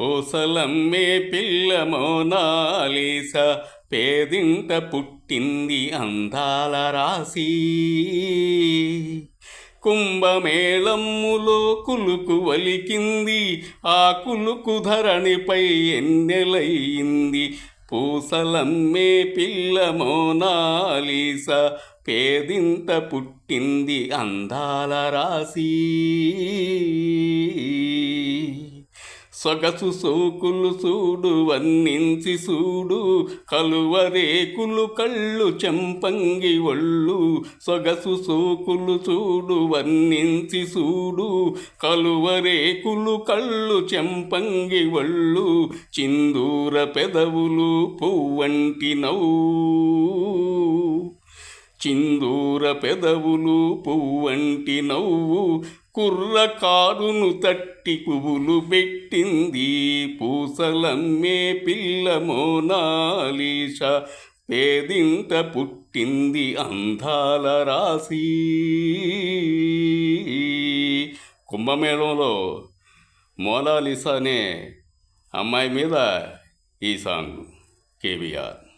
పూసలమ్మే పిల్ల మోనాలీస పేదింట పుట్టింది అందాల రాశి. కుంభమేళమ్ములో కులుకు వలికింది ఆ కులుకు ధరణిపై ఎన్నెలయింది. పూసలమ్మే పిల్ల మోనాలీస పేదింట పుట్టింది అందాల రాశి. సొగసు సోకులు సూడు వన్నించి సూడు. కలువరేకులు కళ్ళు చెంపంగి ఒళ్ళు. సొగసు సోకులు చూడు వన్నించి సూడు. కలువరేకులు కళ్ళు చెంపంగి ఒళ్ళు. చిందూర పెదవులు పువ్వంటి నవ్వు. చిందూర పెదవులు పువ్వంటి నవ్వు. కుర్రకారును తట్టి పువ్వులు పెట్టింది. పూసలమ్మే పిల్ల మోనాలీష పేదింట పుట్టింది అందాల రాశి. కుంభమేళంలో మోనాలిసా అనే అమ్మాయి మీద ఈ సాంగ్ కేవీఆర్.